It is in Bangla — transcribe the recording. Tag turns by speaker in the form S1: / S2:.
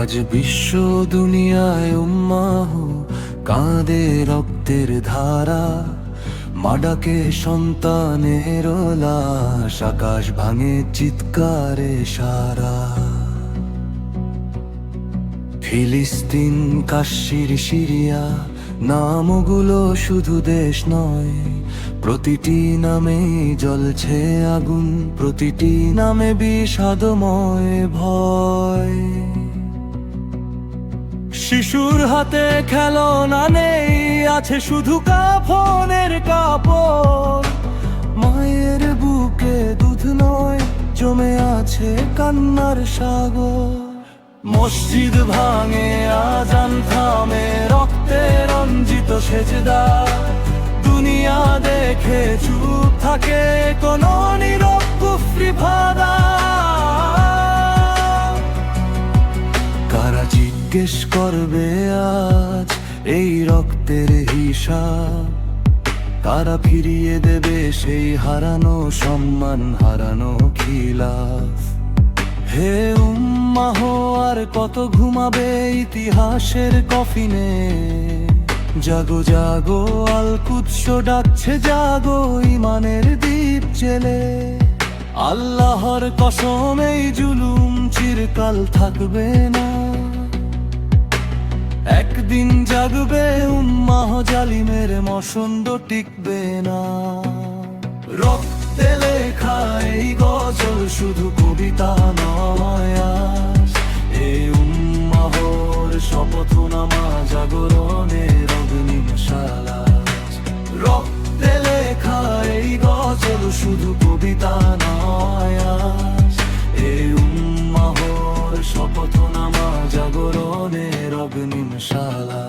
S1: আজ বিশ্ব দুনিয়ায় উম্মাহ কাঁদে রক্তের ধারা। মাডাকে সন্তানের লাশ, আকাশ ভাঙে চিৎকারে সারা। ফিলিস্তিন, কাশ্মীর, সিরিয়া নামগুলো শুধু দেশ নয়, প্রতিটি নামে জ্বলছে আগুন, প্রতিটি নামে বিষাদময় ভয়। শিশুর হাতে খেলনা নেই, আছে শুধু কাফনের কাপড়। মায়ের বুকে দুধ নয়, জমে আছে কান্নার সাগর। মসজিদ ভাঙে, আজান থামে, রক্তে রঞ্জিত সেজদা। দুনিয়া দেখে চুপ থাকে কোন নীরব কুফরি ভাদা জিজ্ঞেস করবে আজ এই রক্তের হিসাব। কারা ফিরিয়ে দেবে সেই হারানো সম্মান, হারানো খিলাফ। হে উম্মাহ, আর কত ঘুমাবে ইতিহাসের কফিনে? জাগো জাগো আল কুৎস ডাকছে, জাগো ইমানের দ্বীপ জেলে আল্লাহর কসম, এই জুলুম চিরকাল থাকবে না। জাগবে উম্মাহ জালিমের মসন্দ টিকবে না রক্তে লেখা এই গজল শুধু কবিতা নয়। এই উম্মাহর শপথ নামা জাগরণের অগ্নিশালা রক্তে লেখা এই গজল শুধু কবিতা নয়। এই উম্মাহর শপথ নামা জাগরণের অগ্নিশালা